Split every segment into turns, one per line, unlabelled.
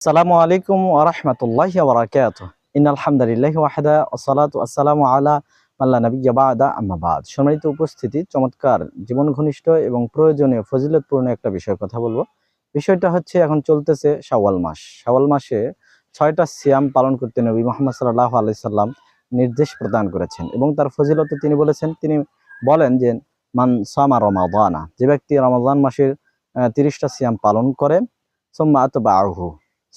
আসসালামু আলাইকুম ওরহমতুল্লাহ ওবরাকাত ইন আলহামদুলিল্লাহ ওয়াহদা ওসালাত আসসালামু আলা আল্লাহ নবী বাদা আম্মাবাদ সম্মানিত উপস্থিতি, চমৎকার জীবন ঘনিষ্ঠ এবং প্রয়োজনীয়, ফজিলতপূর্ণ একটা বিষয় কথা বলব। বিষয়টা হচ্ছে, এখন চলতেছে শাওয়াল মাস। শাওয়াল মাসে ছয়টা সিয়াম পালন করতে নবী মোহাম্মদ সাল্লাহ আলাইসাল্লাম নির্দেশ প্রদান করেছেন এবং তার ফজিলতে তিনি বলেছেন। তিনি বলেন যে, মান সামা রমাদানা যে ব্যক্তি রমাদান মাসের তিরিশটা সিয়াম পালন করে, সোম্মা আতবা আহু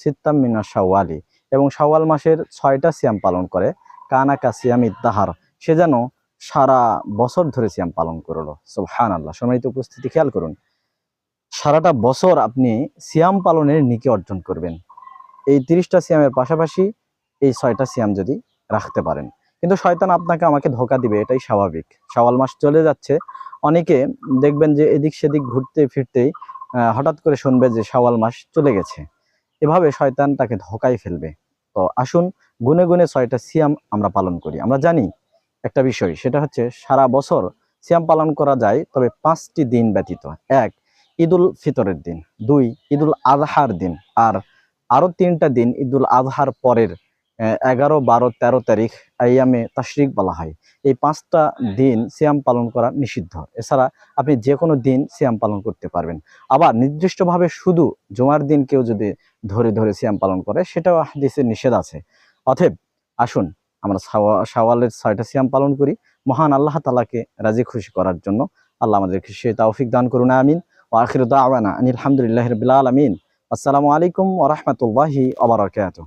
সিত্তাম মিনা শাওয়ালি। এবং শাওয়াল মাসের ছয়টা সিয়াম পালন করে। কানাকা সিয়াম ইদ্দাহার সে যেন সারা বছর ধরে সিয়াম পালন করল। সুবহান আল্লাহ সম্মানিত উপস্থিতি খেয়াল করুন। সারাটা বছর আপনি সিয়াম পালনের নিকে অর্জন করবেন। এই তিরিশটা সিয়ামের পাশাপাশি এই ছয়টা সিয়াম যদি রাখতে পারেন। কিন্তু শয়তান আপনাকে আমাকে ধোকা দিবে, এটাই স্বাভাবিক। শাওয়াল মাস চলে যাচ্ছে। অনেকে দেখবেন যে এদিক সেদিক ঘুরতে ফিরতেই হঠাৎ করে শুনবে যে শাওয়াল মাস চলে গেছে। এভাবে শয়তান তাকে ধকায় ফেলবে। তো আসুন, গুনে গুনে ছয়টা সিয়াম আমরা পালন করি। আমরা জানি একটা বিষয়, সেটা হচ্ছে সারা বছর সিয়াম পালন করা যায়, তবে পাঁচটি দিন ব্যতীত। এক, ঈদুল ফিতরের দিন। দুই, ঈদুল আজহার দিন। আর আরও তিনটা দিন ঈদুল আজহার পরের এগারো বারো তেরো তারিখ আইয়ামে তাশরিক বলা হয়। এই পাঁচটা দিন সিয়াম পালন করা নিষিদ্ধ। এছাড়া আপনি যে কোনো দিন সিয়াম পালন করতে পারবেন। আবার নির্দিষ্টভাবে শুধু জুমার দিন কেউ যদি ধরে ধরে সিয়াম পালন করে সেটাও হাদিসে নিষেধ আছে। অতএব আসুন আমরা সাওয়া- শাওয়ালের ছয়টা সিয়াম পালন করি। মহান আল্লাহ তালাকে রাজি খুশি করার জন্য আল্লাহ আমাদেরকে সে তৌফিক দান করুন আমিন। ও আখির দাওয়ানা আনিল আলহামদুলিল্লাহ রবিল আলমিন। আসসালামু আলাইকুম ওরহমতুল্লাহি ওবরাকাতুহ